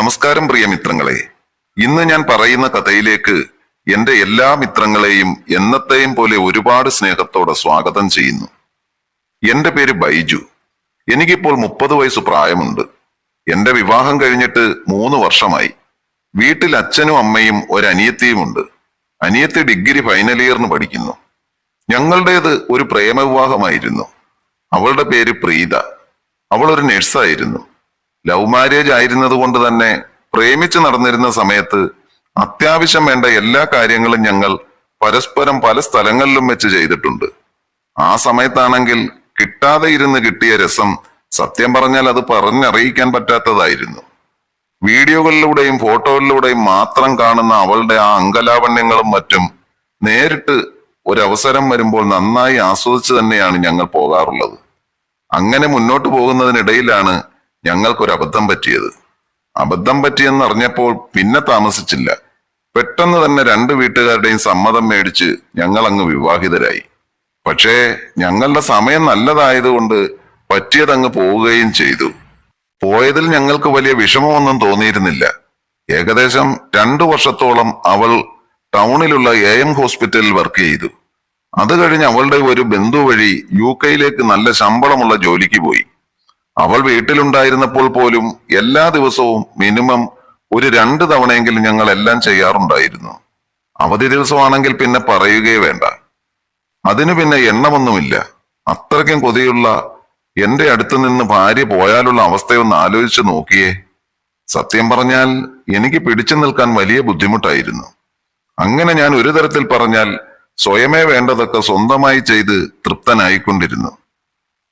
നമസ്കാരം പ്രിയ മിത്രങ്ങളെ. ഇന്ന് ഞാൻ പറയുന്ന കഥയിലേക്ക് എന്റെ എല്ലാ മിത്രങ്ങളെയും എന്നത്തെയും പോലെ ഒരുപാട് സ്നേഹത്തോടെ സ്വാഗതം ചെയ്യുന്നു. എന്റെ പേര് ബൈജു. എനിക്കിപ്പോൾ മുപ്പത് വയസ്സ് പ്രായമുണ്ട്. എന്റെ വിവാഹം കഴിഞ്ഞിട്ട് മൂന്ന് വർഷമായി. വീട്ടിൽ അച്ഛനും അമ്മയും ഒരു അനിയത്തിയുമുണ്ട് അനിയത്തി ഡിഗ്രി ഫൈനൽ ഇയറിന് പഠിക്കുന്നു. ഞങ്ങളുടേത് ഒരു പ്രേമവിവാഹമായിരുന്നു. അവളുടെ പേര് പ്രീത. അവൾ ഒരു നഴ്സായിരുന്നു. ലവ് മാരേജ് ആയിരുന്നത് കൊണ്ട് തന്നെ പ്രേമിച്ച് നടന്നിരുന്ന സമയത്ത് അത്യാവശ്യം വേണ്ട എല്ലാ കാര്യങ്ങളും ഞങ്ങൾ പരസ്പരം പല സ്ഥലങ്ങളിലും വെച്ച് ചെയ്തിട്ടുണ്ട്. ആ സമയത്താണെങ്കിൽ കിട്ടാതെ ഇരുന്ന് കിട്ടിയ രസം സത്യം പറഞ്ഞാൽ അത് പറഞ്ഞറിയിക്കാൻ പറ്റാത്തതായിരുന്നു. വീഡിയോകളിലൂടെയും ഫോട്ടോകളിലൂടെയും മാത്രം കാണുന്ന അവളുടെ ആ അങ്കലാവണ്യങ്ങളും മറ്റും നേരിട്ട് ഒരവസരം വരുമ്പോൾ നന്നായി ആസ്വദിച്ച് തന്നെയാണ് ഞങ്ങൾ പോകാറുള്ളത്. അങ്ങനെ മുന്നോട്ട് പോകുന്നതിനിടയിലാണ് ഞങ്ങൾക്കൊരു അബദ്ധം പറ്റിയത്. അബദ്ധം പറ്റിയെന്ന് അറിഞ്ഞപ്പോൾ പിന്നെ താമസിച്ചില്ല. പെട്ടെന്ന് തന്നെ രണ്ട് വീട്ടുകാരുടെയും സമ്മതം മേടിച്ച് ഞങ്ങൾ അങ്ങ് വിവാഹിതരായി. പക്ഷേ ഞങ്ങളുടെ സമയം നല്ലതായതുകൊണ്ട് പറ്റിയതങ്ങ് പോവുകയും ചെയ്തു. പോയതിൽ ഞങ്ങൾക്ക് വലിയ വിഷമമൊന്നും തോന്നിയിരുന്നില്ല. ഏകദേശം രണ്ടു വർഷത്തോളം അവൾ ടൗണിലുള്ള എ എം ഹോസ്പിറ്റലിൽ വർക്ക് ചെയ്തു. അത് കഴിഞ്ഞ് അവളുടെ ഒരു ബന്ധു വഴി യു കെയിലേക്ക് നല്ല ശമ്പളമുള്ള ജോലിക്ക് പോയി. അവൾ വീട്ടിലുണ്ടായിരുന്നപ്പോൾ പോലും എല്ലാ ദിവസവും മിനിമം ഒരു രണ്ട് തവണയെങ്കിലും ഞങ്ങൾ എല്ലാം ചെയ്യാറുണ്ടായിരുന്നു. അവധി ദിവസമാണെങ്കിൽ പിന്നെ പറയുകയേ വേണ്ട. അതിനു പിന്നെ എണ്ണമൊന്നുമില്ല. അത്രയ്ക്കും കൊതിയുള്ള എന്റെ അടുത്ത് നിന്ന് ഭാര്യ പോയാലുള്ള അവസ്ഥയൊന്ന് ആലോചിച്ചു നോക്കിയേ. സത്യം പറഞ്ഞാൽ എനിക്ക് പിടിച്ചു നിൽക്കാൻ വലിയ ബുദ്ധിമുട്ടായിരുന്നു. അങ്ങനെ ഞാൻ ഒരു തരത്തിൽ പറഞ്ഞാൽ സ്വയമേ വേണ്ടതൊക്കെ സ്വന്തമായി ചെയ്ത് തൃപ്തനായിക്കൊണ്ടിരുന്നു.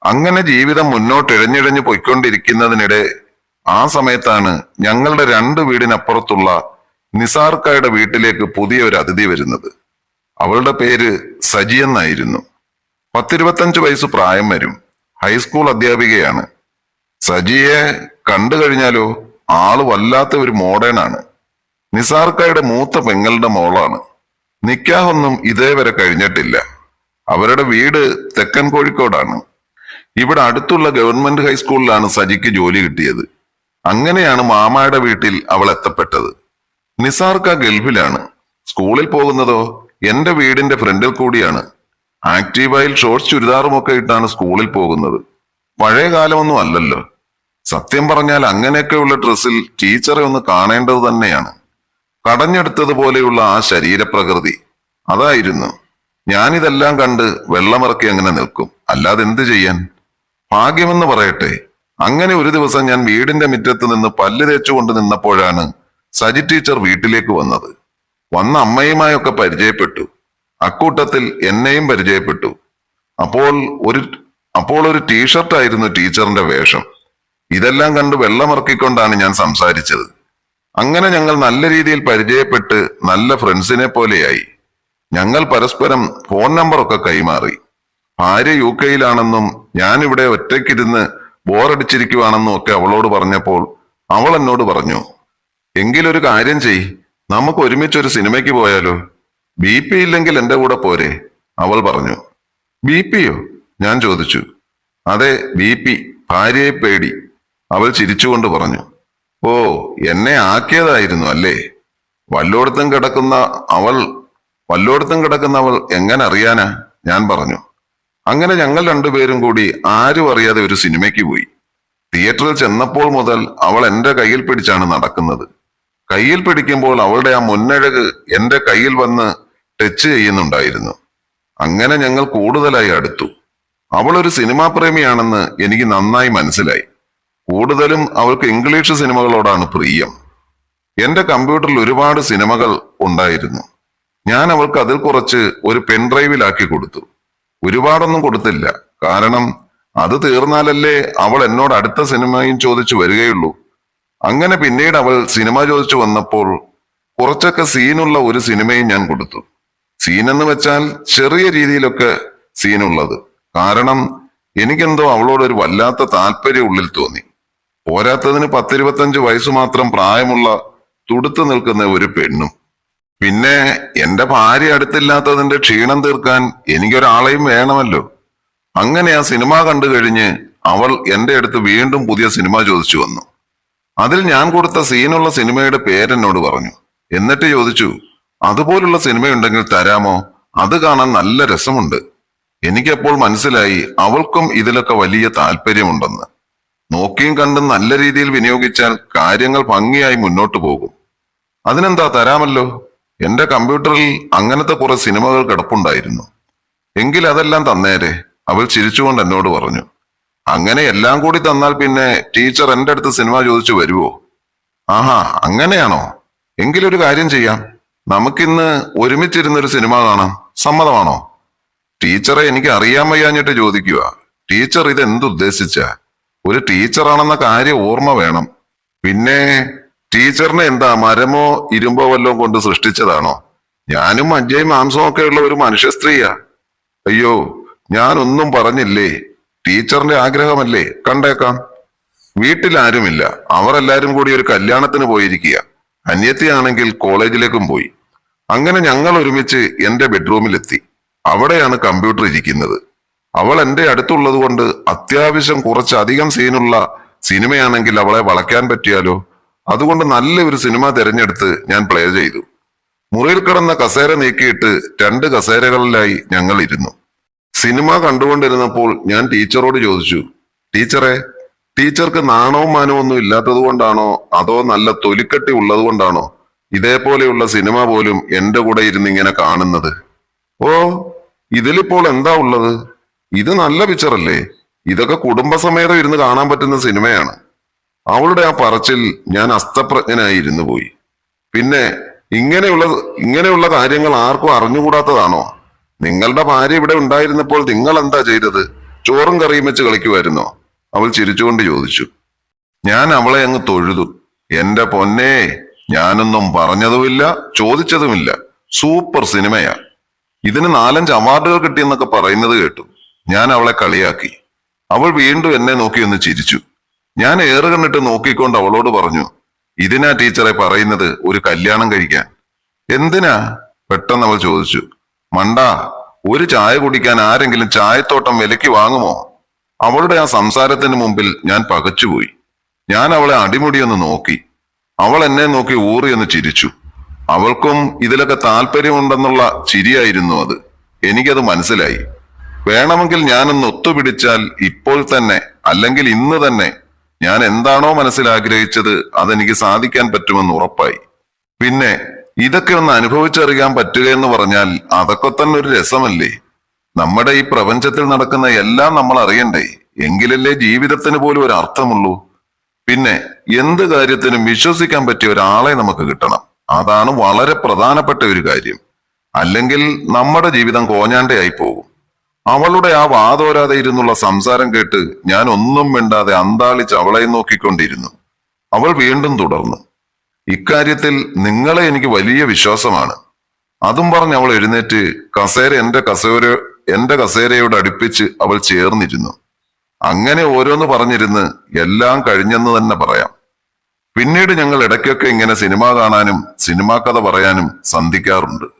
അങ്ങനെ ജീവിതം മുന്നോട്ട് ഇഴഞ്ഞിഴഞ്ഞു പൊയ്ക്കൊണ്ടിരിക്കുന്നതിനിടെ ആ സമയത്താണ് ഞങ്ങളുടെ രണ്ട് വീടിനപ്പുറത്തുള്ള നിസാർക്കായുടെ വീട്ടിലേക്ക് പുതിയ ഒരു അതിഥി വരുന്നത്. അവളുടെ പേര് സജി എന്നായിരുന്നു. പത്തിരുപത്തഞ്ച് വയസ്സ് പ്രായം വരും. ഹൈസ്കൂൾ അധ്യാപികയാണ്. സജിയെ കണ്ടു കഴിഞ്ഞാലോ ആൾ വല്ലാത്ത ഒരു മോഡേൺ ആണ് നിസാർക്കായുടെ മൂത്ത പെങ്ങളുടെ മോളാണ്. നിക്കാഹൊന്നും ഇതേവരെ കഴിഞ്ഞിട്ടില്ല. അവരുടെ വീട് തെക്കൻ കോഴിക്കോടാണ്. ഇവിടെ അടുത്തുള്ള ഗവൺമെന്റ് ഹൈസ്കൂളിലാണ് സജിക്ക് ജോലി കിട്ടിയത്. അങ്ങനെയാണ് മാമായുടെ വീട്ടിൽ അവൾ എത്തപ്പെട്ടത്. നിസാർക്ക ഗൾഫിലാണ്. സ്കൂളിൽ പോകുന്നതോ എന്റെ വീടിന്റെ ഫ്രണ്ടിൽ കൂടിയാണ്. ആക്റ്റീവായിൽ ഷോർട്സ് ചുരിദാറുമൊക്കെ ഇട്ടാണ് സ്കൂളിൽ പോകുന്നത്. പഴയ കാലമൊന്നും അല്ലല്ലോ. സത്യം പറഞ്ഞാൽ അങ്ങനെയൊക്കെയുള്ള ഡ്രസ്സിൽ ടീച്ചറെ ഒന്ന് കാണേണ്ടത് തന്നെയാണ്. കടഞ്ഞെടുത്തതുപോലെയുള്ള ആ ശരീരപ്രകൃതി. അതായിരുന്നു. ഞാനിതെല്ലാം കണ്ട് വെള്ളമിറക്കി അങ്ങനെ നിൽക്കും. അല്ലാതെ എന്ത് ചെയ്യാൻ? ഭാഗ്യമെന്ന് പറയട്ടെ. അങ്ങനെ ഒരു ദിവസം ഞാൻ വീടിന്റെ മുറ്റത്ത് നിന്ന് പല്ല് തേച്ചുകൊണ്ട് നിന്നപ്പോഴാണ് സജി ടീച്ചർ വീട്ടിലേക്ക് വന്നത്. വന്ന അമ്മയുമായൊക്കെ പരിചയപ്പെട്ടു. അക്കൂട്ടത്തിൽ എന്നെയും പരിചയപ്പെട്ടു. അപ്പോൾ ഒരു അപ്പോൾ ഒരു ടീഷർട്ടായിരുന്നു ടീച്ചറിന്റെ വേഷം. ഇതെല്ലാം കണ്ട് വെള്ളമിറക്കിക്കൊണ്ടാണ് ഞാൻ സംസാരിച്ചത്. അങ്ങനെ ഞങ്ങൾ നല്ല രീതിയിൽ പരിചയപ്പെട്ട് നല്ല ഫ്രണ്ട്സിനെ പോലെയായി. ഞങ്ങൾ പരസ്പരം ഫോൺ നമ്പറൊക്കെ കൈമാറി. ഭാര്യ യു കെയിലാണെന്നും ഞാൻ ഇവിടെ ഒറ്റയ്ക്കിരുന്ന് ബോറടിച്ചിരിക്കുവാണെന്നും ഒക്കെ അവളോട് പറഞ്ഞപ്പോൾ അവൾ എന്നോട് പറഞ്ഞു എങ്കിലൊരു കാര്യം ചെയ് നമുക്ക് ഒരുമിച്ച് ഒരു സിനിമയ്ക്ക് പോയാലോ? ബി പി ഇല്ലെങ്കിൽ എന്റെ കൂടെ പോരെ? അവൾ പറഞ്ഞു ബി പിയോ? ഞാൻ ചോദിച്ചു അതെ ബി പി ഭാര്യയെ പേടി. അവൾ ചിരിച്ചുകൊണ്ട് പറഞ്ഞു ഓ എന്നെ ആക്കിയതായിരുന്നു അല്ലേ? വല്ലോടത്തും കിടക്കുന്ന അവൾ വല്ലോടത്തും കിടക്കുന്ന അവൾ എങ്ങനെ അറിയാനാ? ഞാൻ പറഞ്ഞു അങ്ങനെ ഞങ്ങൾ രണ്ടുപേരും കൂടി ആരും അറിയാതെ ഒരു സിനിമയ്ക്ക് പോയി. തിയേറ്ററിൽ ചെന്നപ്പോൾ മുതൽ അവൾ എന്റെ കയ്യിൽ പിടിച്ചാണ് നടക്കുന്നത്. കയ്യിൽ പിടിക്കുമ്പോൾ അവളുടെ ആ മുന്നഴക് എന്റെ കയ്യിൽ വന്ന് ടച്ച് ചെയ്യുന്നുണ്ടായിരുന്നു. അങ്ങനെ ഞങ്ങൾ കൂടുതലായി അടുത്തു. അവൾ ഒരു സിനിമാ പ്രേമിയാണെന്ന് എനിക്ക് നന്നായി മനസ്സിലായി. കൂടുതലും അവൾക്ക് ഇംഗ്ലീഷ് സിനിമകളോടാണ് പ്രിയം. എന്റെ കമ്പ്യൂട്ടറിൽ ഒരുപാട് സിനിമകൾ ഉണ്ടായിരുന്നു. ഞാൻ അവൾക്ക് അതിൽ കുറച്ച് ഒരു പെൻഡ്രൈവിലാക്കി കൊടുത്തു. ഒരുപാടൊന്നും കൊടുത്തില്ല. കാരണം അത് തീർന്നാലല്ലേ അവൾ എന്നോട് അടുത്ത സിനിമയും ചോദിച്ചു വരികയുള്ളൂ. അങ്ങനെ പിന്നീട് അവൾ സിനിമ ചോദിച്ചു വന്നപ്പോൾ കുറച്ചൊക്കെ സീനുള്ള ഒരു സിനിമയും ഞാൻ കൊടുത്തു. സീൻ എന്ന് വെച്ചാൽ ചെറിയ രീതിയിലൊക്കെ സീനുള്ളത്. കാരണം എനിക്കെന്തോ അവളോട് ഒരു വല്ലാത്ത താല്പര്യം ഉള്ളിൽ തോന്നി. പോരാത്തതിന് പത്തിരുപത്തഞ്ച് വയസ്സ് മാത്രം പ്രായമുള്ള തുടുത്തു നിൽക്കുന്ന ഒരു പെണ്ണും. പിന്നെ എന്റെ ഭാര്യ അടുത്തില്ലാത്തതിന്റെ ക്ഷീണം തീർക്കാൻ എനിക്കൊരാളെയും വേണമല്ലോ. അങ്ങനെ ആ സിനിമ കണ്ടു കഴിഞ്ഞ് അവൾ എന്റെ അടുത്ത് വീണ്ടും പുതിയ സിനിമ ചോദിച്ചു വന്നു. അതിൽ ഞാൻ കൊടുത്ത സീനുള്ള സിനിമയുടെ പേരെന്നോട് പറഞ്ഞു. എന്നിട്ട് ചോദിച്ചു അതുപോലുള്ള സിനിമയുണ്ടെങ്കിൽ തരാമോ? അത് കാണാൻ നല്ല രസമുണ്ട്. എനിക്കപ്പോൾ മനസ്സിലായി അവൾക്കും ഇതിലൊക്കെ വലിയ താല്പര്യമുണ്ടെന്ന്. നോക്കിയും കണ്ടും നല്ല രീതിയിൽ വിനിയോഗിച്ചാൽ കാര്യങ്ങൾ ഭംഗിയായി മുന്നോട്ടു പോകും. അതിനെന്താ തരാമല്ലോ? എന്റെ കമ്പ്യൂട്ടറിൽ അങ്ങനത്തെ കുറെ സിനിമകൾ കിടപ്പുണ്ടായിരുന്നു. എങ്കിൽ അതെല്ലാം തന്നേരെ അവൾ ചിരിച്ചുകൊണ്ട് എന്നോട് പറഞ്ഞു. അങ്ങനെ എല്ലാം കൂടി തന്നാൽ പിന്നെ ടീച്ചർ എന്റെ അടുത്ത് സിനിമ ചോദിച്ചു വരുവോ? ആഹാ അങ്ങനെയാണോ? എങ്കിലൊരു കാര്യം ചെയ്യാം. നമുക്കിന്ന് ഒരുമിച്ചിരുന്നൊരു സിനിമ കാണാം. സമ്മതമാണോ? ടീച്ചറെ എനിക്ക് അറിയാൻ വയ്യാഞ്ഞിട്ട് ചോദിക്കുക ടീച്ചർ ഇത് എന്തുദ്ദേശിച്ച ഒരു ടീച്ചറാണെന്ന കാര്യം ഓർമ്മ വേണം. പിന്നെ ടീച്ചറിനെ എന്താ മരമോ ഇരുമ്പോ വല്ലോ കൊണ്ട് സൃഷ്ടിച്ചതാണോ? ഞാനും അജയും മാംസവും ഒക്കെ ഉള്ള ഒരു മനുഷ്യ സ്ത്രീയാ. അയ്യോ ഞാനൊന്നും പറഞ്ഞില്ലേ? ടീച്ചറിന്റെ ആഗ്രഹമല്ലേ? കണ്ടേക്കാം. വീട്ടിൽ ആരുമില്ല അവർ എല്ലാരും കൂടി ഒരു കല്യാണത്തിന് പോയിരിക്കുക അന്യത്തിയാണെങ്കിൽ കോളേജിലേക്കും പോയി. അങ്ങനെ ഞങ്ങൾ ഒരുമിച്ച് എന്റെ ബെഡ്റൂമിലെത്തി. അവിടെയാണ് കമ്പ്യൂട്ടർ ഇരിക്കുന്നത്. അവൾ എന്റെ അടുത്തുള്ളത് കൊണ്ട് അത്യാവശ്യം കുറച്ചധികം സീനുള്ള സിനിമയാണെങ്കിൽ അവളെ വളയ്ക്കാൻ പറ്റിയാലോ? അതുകൊണ്ട് നല്ല ഒരു സിനിമ തിരഞ്ഞെടുത്ത് ഞാൻ പ്ലേ ചെയ്തു. മുറിയിൽ കിടന്ന കസേര നീക്കിയിട്ട് രണ്ട് കസേരകളിലായി ഞങ്ങൾ ഇരുന്നു. സിനിമ കണ്ടുകൊണ്ടിരുന്നപ്പോൾ ഞാൻ ടീച്ചറോട് ചോദിച്ചു ടീച്ചറെ ടീച്ചർക്ക് നാണവും മാനവും ഒന്നും ഇല്ലാത്തത് കൊണ്ടാണോ? അതോ നല്ല തൊലിക്കട്ടി ഉള്ളത് കൊണ്ടാണോ? ഇതേപോലെയുള്ള സിനിമ പോലും എന്റെ കൂടെ ഇരുന്ന് ഇങ്ങനെ കാണുന്നത്. ഓ ഇതിലിപ്പോൾ എന്താ ഉള്ളത്? ഇത് നല്ല പിക്ചറല്ലേ ഇതൊക്കെ കുടുംബസമേതം ഇരുന്ന് കാണാൻ പറ്റുന്ന സിനിമയാണ്. അവളുടെ ആ പറച്ചിൽ ഞാൻ അസ്തപ്രജ്ഞനായി ഇരുന്നു പോയി. പിന്നെ ഇങ്ങനെയുള്ള ഇങ്ങനെയുള്ള കാര്യങ്ങൾ ആർക്കും അറിഞ്ഞുകൂടാത്തതാണോ? നിങ്ങളുടെ ഭാര്യ ഇവിടെ ഉണ്ടായിരുന്നപ്പോൾ നിങ്ങൾ എന്താ ചെയ്തത്? ചോറും കറിയും വെച്ച് കളിക്കുമായിരുന്നോ അവൾ ചിരിച്ചുകൊണ്ട് ചോദിച്ചു. ഞാൻ അവളെ അങ്ങ് തൊഴുതു. എന്റെ പൊന്നെ ഞാനൊന്നും പറഞ്ഞതുമില്ല ചോദിച്ചതുമില്ല. സൂപ്പർ സിനിമയാ. ഇതിന് നാലഞ്ച് അവാർഡുകൾ കിട്ടിയെന്നൊക്കെ പറയുന്നത് കേട്ടു. ഞാൻ അവളെ കളിയാക്കി. അവൾ വീണ്ടും എന്നെ നോക്കി ഒന്ന് ചിരിച്ചു. ഞാൻ ഏറെ കണ്ടിട്ട് നോക്കിക്കൊണ്ട് അവളോട് പറഞ്ഞു ഇതിനാ ടീച്ചറെ പറയുന്നത് ഒരു കല്യാണം കഴിക്കാൻ. എന്തിനാ? പെട്ടെന്ന് അവൾ ചോദിച്ചു. മണ്ട ഒരു ചായ കുടിക്കാൻ ആരെങ്കിലും ചായത്തോട്ടം വിലക്ക് വാങ്ങുമോ? അവളുടെ ആ സംസാരത്തിന് മുമ്പിൽ ഞാൻ പകച്ചുപോയി. ഞാൻ അവളെ അടിമുടിയൊന്ന് നോക്കി. അവൾ എന്നെ നോക്കി ഊറിയൊന്ന് ചിരിച്ചു. അവൾക്കും ഇതിലൊക്കെ താല്പര്യമുണ്ടെന്നുള്ള ചിരിയായിരുന്നു അത്. എനിക്കത് മനസ്സിലായി. വേണമെങ്കിൽ ഞാനൊന്ന് ഒത്തുപിടിച്ചാൽ ഇപ്പോൾ തന്നെ അല്ലെങ്കിൽ ഇന്ന് തന്നെ ഞാൻ എന്താണോ മനസ്സിൽ ആഗ്രഹിച്ചത് അതെനിക്ക് സാധിക്കാൻ പറ്റുമെന്ന് ഉറപ്പായി. പിന്നെ ഇതൊക്കെ ഒന്ന് അനുഭവിച്ചറിയാൻ പറ്റുക എന്ന് പറഞ്ഞാൽ അതൊക്കെ തന്നെ ഒരു രസമല്ലേ? നമ്മുടെ ഈ പ്രപഞ്ചത്തിൽ നടക്കുന്ന എല്ലാം നമ്മൾ അറിയണ്ടേ? എങ്കിലല്ലേ ജീവിതത്തിന് പോലും ഒരു അർത്ഥമുള്ളൂ. പിന്നെ എന്ത് കാര്യത്തിനും വിശ്വസിക്കാൻ പറ്റിയ ഒരാളെ നമുക്ക് കിട്ടണം. അതാണ് വളരെ പ്രധാനപ്പെട്ട ഒരു കാര്യം. അല്ലെങ്കിൽ നമ്മുടെ ജീവിതം കോഞ്ഞാണ്ടയായി പോകും. അവളുടെ ആ വാതോരാതെ ഇരുന്നുള്ള സംസാരം കേട്ട് ഞാൻ ഒന്നും മിണ്ടാതെ അന്താളിച്ച് അവളെ നോക്കിക്കൊണ്ടിരുന്നു. അവൾ വീണ്ടും തുടർന്നു. ഇക്കാര്യത്തിൽ നിങ്ങളെ എനിക്ക് വലിയ വിശ്വാസമാണ്. അതും പറഞ്ഞ് അവൾ എഴുന്നേറ്റ് കസേര എന്റെ കസേര എന്റെ കസേരയോട് അടുപ്പിച്ച് അവൾ ചേർന്നിരുന്നു. അങ്ങനെ ഓരോന്ന് പറഞ്ഞിരുന്ന് എല്ലാം കഴിഞ്ഞെന്ന് തന്നെ പറയാം. പിന്നീട് ഞങ്ങൾ ഇടയ്ക്കൊക്കെ ഇങ്ങനെ സിനിമ കാണാനും സിനിമാ കഥ പറയാനും സന്ധിക്കാറുണ്ട്.